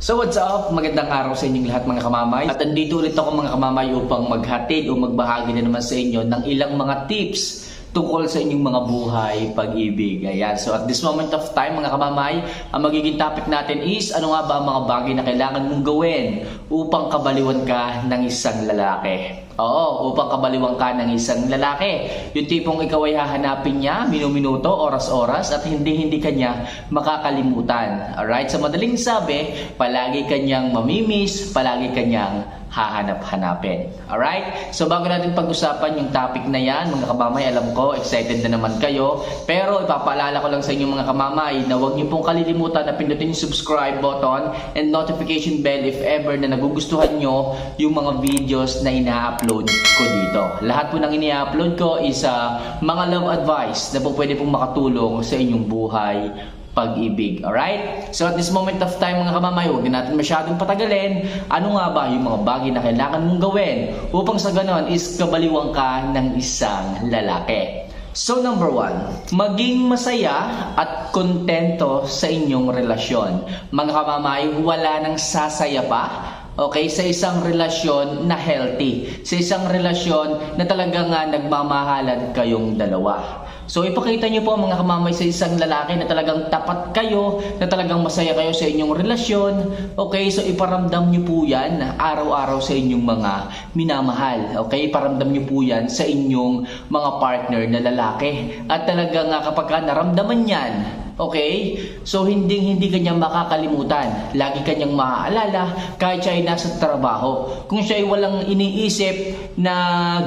So what's up? Magandang araw sa inyong lahat mga kamamay. At andito ulit ako mga kamamay upang maghatid o magbahagi na naman sa inyo ng ilang mga tips tungkol sa inyong mga buhay, pag-ibig. Ayan. So at this moment of time mga kamamay, ang magiging topic natin is ano nga ba ang mga bagay na kailangan mong gawin upang kabaliwan ka ng isang lalaki. Oo, upang kabaliwan ka ng isang lalaki. Yung tipong ikaw ay hahanapin niya, minuminuto, oras-oras, at hindi-hindi kanya makakalimutan. Alright? Sa madaling sabi, palagi kanyang mamimiss, palagi kanyang hahanap-hanapin. Alright? So bago natin pag-usapan yung topic na yan, mga kamamay, alam ko, excited na naman kayo. Pero ipapaalala ko lang sa inyo mga kamamay na huwag niyo pong kalilimutan na pindutin yung subscribe button and notification bell if ever na nagugustuhan nyo yung mga videos na ina-upload ko dito. Lahat po ng ini-upload ko is uh, mga love advice na po pwede pong makatulong sa inyong buhay pag-ibig. Alright? So at this moment of time mga kamamay, huwag na natin masyadong patagalin. Ano nga ba yung mga bagay na kailangan mong gawin upang sa ganon is kabaliwang ka ng isang lalaki. So number one, maging masaya at kontento sa inyong relasyon. Mga kamamay, wala nang sasaya pa Okay, sa isang relasyon na healthy, sa isang relasyon na talagang nga nagmamahalan kayong dalawa. So ipakita niyo po mga kamamay sa isang lalaki na talagang tapat kayo, na talagang masaya kayo sa inyong relasyon. Okay, so iparamdam niyo po yan araw-araw sa inyong mga minamahal. Okay, iparamdam niyo po yan sa inyong mga partner na lalaki. At talagang nga kapag ka naramdaman yan, Okay? So, hindi hindi kanya makakalimutan. Lagi kanyang maaalala kahit siya ay nasa trabaho. Kung siya ay walang iniisip na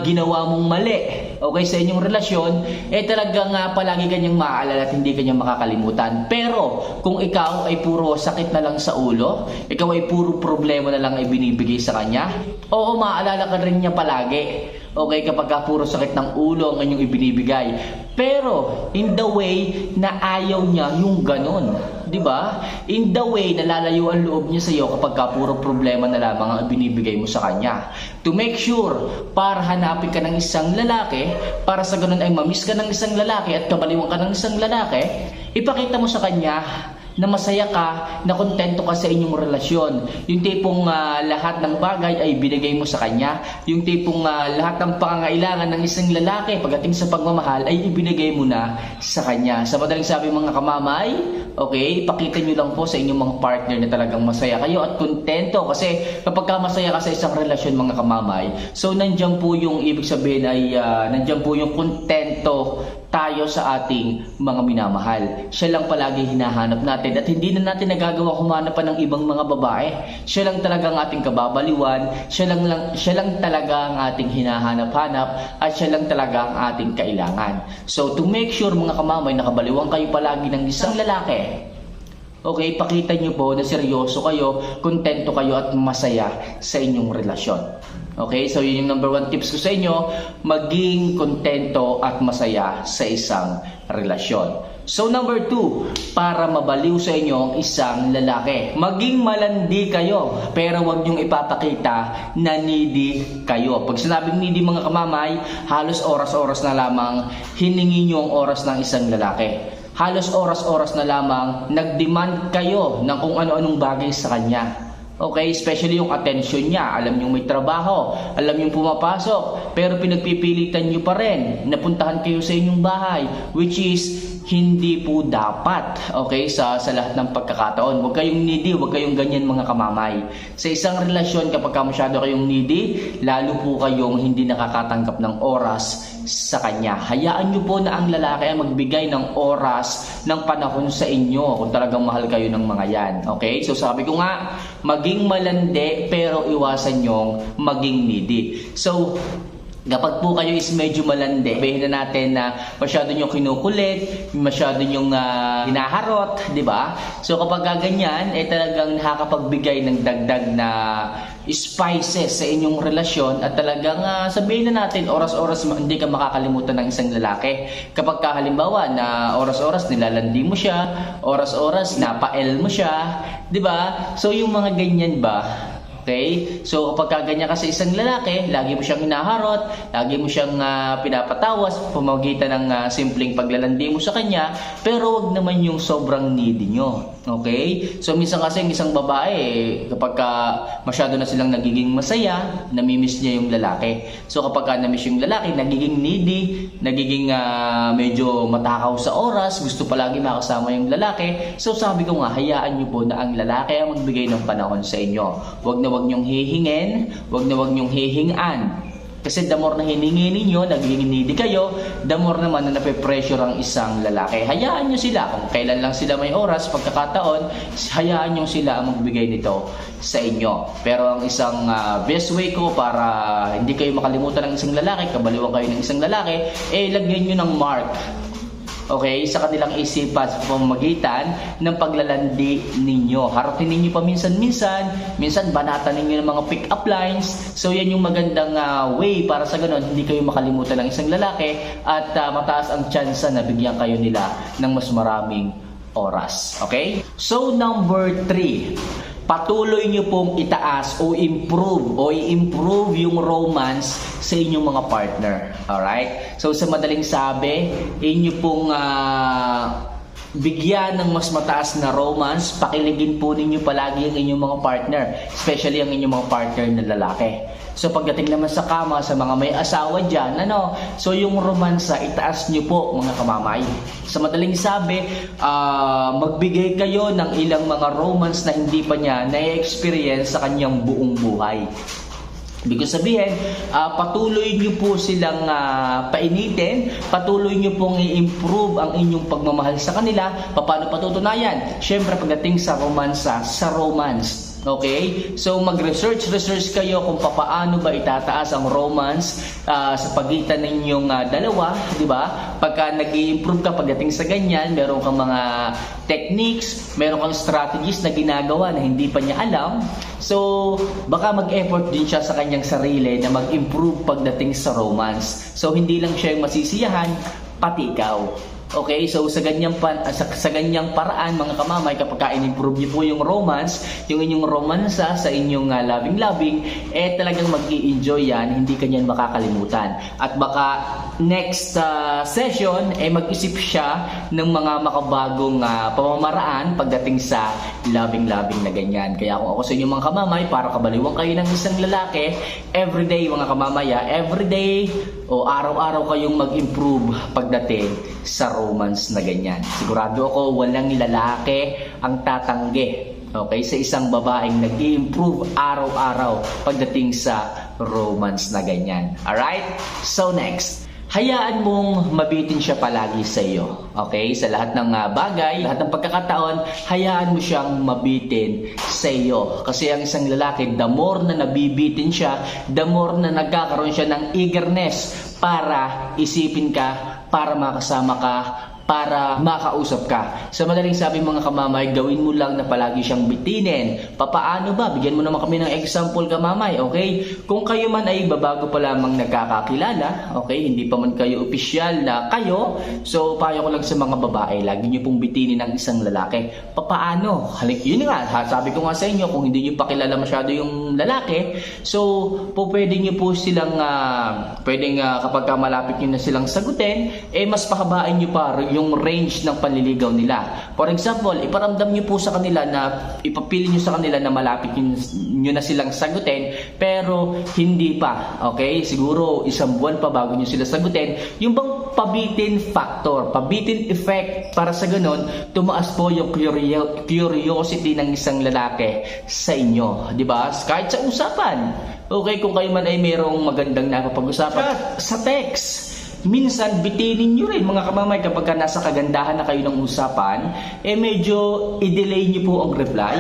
ginawa mong mali, okay, sa inyong relasyon, eh talagang nga palagi kanyang maaalala at hindi kanya makakalimutan. Pero, kung ikaw ay puro sakit na lang sa ulo, ikaw ay puro problema na lang ay binibigay sa kanya, oo, maaalala ka rin niya palagi. Okay, kapag ka puro sakit ng ulo ang inyong ibinibigay. Pero, in the way na ayaw niya yung ganon. Di ba? In the way na lalayo ang loob niya sa iyo kapag ka puro problema na lamang ang binibigay mo sa kanya. To make sure, para hanapin ka ng isang lalaki, para sa ganun ay mamiss ka ng isang lalaki at kabaliwan ka ng isang lalaki, ipakita mo sa kanya na masaya ka, na kontento ka sa inyong relasyon. Yung tipong ah, lahat ng bagay ay binigay mo sa kanya. Yung tipong ah, lahat ng pangangailangan ng isang lalaki pagdating sa pagmamahal ay ibinigay mo na sa kanya. Sa madaling sabi mga kamamay, okay, ipakita nyo lang po sa inyong mga partner na talagang masaya kayo at kontento. Kasi kapag ka masaya ka sa isang relasyon mga kamamay, so nandiyan po yung ibig sabihin ay ah, nandiyan po yung kontento tayo sa ating mga minamahal. Siya lang palagi hinahanap natin at hindi na natin nagagawa humanap pa ng ibang mga babae. Siya lang talaga ang ating kababaliwan, siya lang, lang, siya lang talaga ang ating hinahanap-hanap at siya lang talaga ang ating kailangan. So to make sure mga kamamay nakabaliwan kayo palagi ng isang lalaki, Okay, pakita nyo po na seryoso kayo, kontento kayo at masaya sa inyong relasyon. Okay, so yun yung number one tips ko sa inyo, maging kontento at masaya sa isang relasyon. So number two, para mabaliw sa inyo ang isang lalaki, maging malandi kayo, pero wag niyong ipapakita na needy kayo. Pag sinabing needy mga kamamay, halos oras-oras na lamang hiningi niyo ang oras ng isang lalaki halos oras-oras na lamang nag-demand kayo ng kung ano-anong bagay sa kanya. Okay, especially yung attention niya. Alam niyo may trabaho, alam niyo pumapasok, pero pinagpipilitan niyo pa rin napuntahan kayo sa inyong bahay, which is hindi po dapat, okay, sa, sa lahat ng pagkakataon. Huwag kayong needy, huwag kayong ganyan mga kamamay. Sa isang relasyon, kapag ka masyado kayong needy, lalo po kayong hindi nakakatanggap ng oras sa kanya. Hayaan niyo po na ang lalaki ay magbigay ng oras, ng panahon sa inyo kung talagang mahal kayo ng mga yan. Okay? So sabi ko nga, maging malandi pero iwasan nyong maging needy. So, Kapag po kayo is medyo malandi, sabihin na natin na masyado nyo kinukulit, masyado nyo uh, hinaharot, di ba? So kapag ganyan, eh talagang nakakapagbigay ng dagdag na spices sa inyong relasyon at talagang uh, sabihin na natin oras-oras hindi ka makakalimutan ng isang lalaki. Kapag ka halimbawa na oras-oras nilalandi mo siya, oras-oras napael mo siya, di ba? So yung mga ganyan ba, Okay? So kapag ganyan ka sa isang lalaki, lagi mo siyang hinaharot, lagi mo siyang ah, pinapatawas pamamagitan ng ah, simpleng paglalandi mo sa kanya, pero wag naman yung sobrang needy nyo. Okay? So minsan kasi isang babae, kapag ka masyado na silang nagiging masaya, namimiss niya yung lalaki. So kapag ka namiss yung lalaki, nagiging needy, nagiging ah, medyo matakaw sa oras, gusto palagi makasama yung lalaki. So sabi ko nga, hayaan niyo po na ang lalaki ang magbigay ng panahon sa inyo. Huwag na huwag niyong hihingin, huwag na huwag niyong hihingan. Kasi the more na hiningi ninyo, needy kayo, the more naman na nape-pressure ang isang lalaki. Hayaan nyo sila. Kung kailan lang sila may oras, pagkakataon, hayaan nyo sila ang magbigay nito sa inyo. Pero ang isang ah, best way ko para hindi kayo makalimutan ng isang lalaki, kabaliwan kayo ng isang lalaki, eh lagyan nyo ng mark Okay, sa kanilang isipan sa pamamagitan ng paglalandi ninyo. Harutin ninyo paminsan-minsan, minsan banatan ninyo ng mga pick-up lines. So yan yung magandang ah, way para sa ganun, hindi kayo makalimutan ng isang lalaki at ah, mataas ang tsansa na bigyan kayo nila ng mas maraming oras. Okay? So number 3, patuloy nyo pong itaas o improve o i-improve yung romance sa inyong mga partner. Alright? So sa madaling sabi, inyo pong ah, bigyan ng mas mataas na romance, pakiligin po ninyo palagi ang inyong mga partner, especially ang inyong mga partner na lalaki. So pagdating naman sa kama sa mga may asawa diyan, ano, so yung romansa itaas niyo po mga kamamay. Sa madaling sabi, ah, magbigay kayo ng ilang mga romance na hindi pa niya na-experience sa kanyang buong buhay. Ibig sabihin, ah, patuloy nyo po silang ah, painitin, patuloy nyo pong i-improve ang inyong pagmamahal sa kanila. Paano patutunayan? Siyempre, pagdating sa romansa, sa romance. Okay? So mag-research, research kayo kung papaano ba itataas ang romance ah, sa pagitan ninyong ah, dalawa, di ba? Pagka nag improve ka pagdating sa ganyan, meron kang mga techniques, meron kang strategies na ginagawa na hindi pa niya alam. So, baka mag-effort din siya sa kanyang sarili na mag-improve pagdating sa romance. So, hindi lang siya yung masisiyahan, pati ikaw. Okay, so sa ganyang pan, ah, sa, sa ganyang paraan mga kamamay kapag ka in-improve niyo po yung romance, yung inyong romansa sa inyong ah, loving-loving, eh talagang mag-i-enjoy yan, hindi kanyan makakalimutan. At baka next ah, session eh mag-isip siya ng mga makabagong ah, pamamaraan pagdating sa loving-loving na ganyan. Kaya kung ako sa inyo mga kamamay, para kabaliwang kayo ng isang lalaki, everyday mga kamamaya, everyday o araw-araw kayong mag-improve pagdating sa romance na ganyan. Sigurado ako walang lalaki ang tatanggi okay, sa isang babaeng nag improve araw-araw pagdating sa romance na ganyan. Alright? So next, hayaan mong mabitin siya palagi sa iyo. Okay? Sa lahat ng ah, bagay, lahat ng pagkakataon, hayaan mo siyang mabitin sa iyo. Kasi ang isang lalaki, the more na nabibitin siya, the more na nagkakaroon siya ng eagerness para isipin ka, para makasama ka, para makausap ka. Sa madaling sabi mga kamamay, gawin mo lang na palagi siyang bitinin. Papaano ba? Bigyan mo naman kami ng example kamamay, okay? Kung kayo man ay babago pa lamang nagkakakilala, okay? Hindi pa man kayo opisyal na kayo, so payo ko lang sa mga babae, lagi niyo pong bitinin ng isang lalaki. Papaano? Halik, yun nga, ha, sabi ko nga sa inyo, kung hindi niyo pa kilala masyado yung lalaki, so po pwede niyo po silang, ah, pwedeng ah, kapag ka malapit niyo na silang sagutin, eh mas pahabain niyo pa yung range ng panliligaw nila. For example, iparamdam niyo po sa kanila na ipapili niyo sa kanila na malapit niyo na silang sagutin pero hindi pa. Okay? Siguro isang buwan pa bago niyo sila sagutin. Yung bang pabitin factor, pabitin effect para sa ganun, tumaas po yung curio- curiosity ng isang lalaki sa inyo. Di ba? Kahit sa usapan. Okay, kung kayo man ay mayroong magandang napapag-usapan sa text minsan bitinin nyo rin mga kamamay kapag ka nasa kagandahan na kayo ng usapan, eh medyo i-delay nyo po ang reply.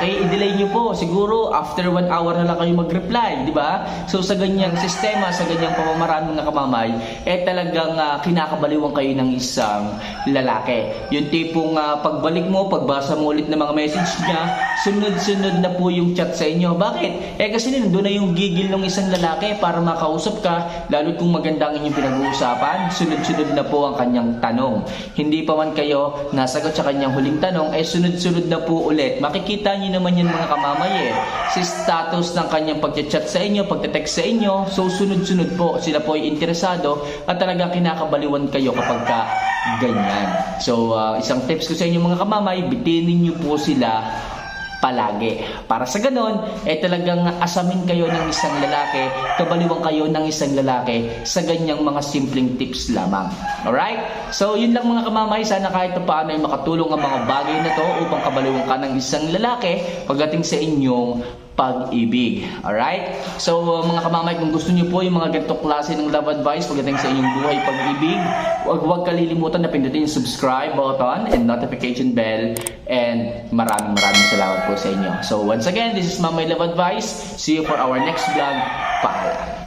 Okay, i-delay nyo po. Siguro after one hour na lang kayo mag-reply, di ba? So sa ganyang sistema, sa ganyang pamamaraan mga kamamay, eh talagang ah, kinakabaliwan kayo ng isang lalaki. Yung tipong ah, pagbalik mo, pagbasa mo ulit ng mga message niya, sunod-sunod na po yung chat sa inyo. Bakit? Eh kasi nandun na yung gigil ng isang lalaki para makausap ka, lalo kung maganda ang inyong pinag-uusapan, sunod-sunod na po ang kanyang tanong. Hindi pa man kayo nasagot sa kanyang huling tanong, eh sunod-sunod na po ulit. Makikita niyo naman yan mga kamamay eh. Si status ng kanyang pagchat sa inyo, pagte-text sa inyo, so sunod-sunod po. Sila po ay interesado at talagang kinakabaliwan kayo kapag ka ganyan. So, ah, isang tips ko sa inyo mga kamamay, bitinin niyo po sila palagi. Para sa ganon, eh talagang asamin kayo ng isang lalaki, kabaliwan kayo ng isang lalaki sa ganyang mga simpleng tips lamang. Alright? So, yun lang mga kamamay. Sana kahit pa paano ay makatulong ang mga bagay na to upang kabaliwan ka ng isang lalaki pagdating sa inyong pag-ibig. Alright? So, uh, mga kamamay, kung gusto niyo po yung mga ganitong klase ng love advice pagdating sa inyong buhay pag-ibig, huwag huwag kalilimutan na pindutin yung subscribe button and notification bell. And maraming maraming salamat po sa inyo. So, once again, this is Mamay Love Advice. See you for our next vlog. Paalam.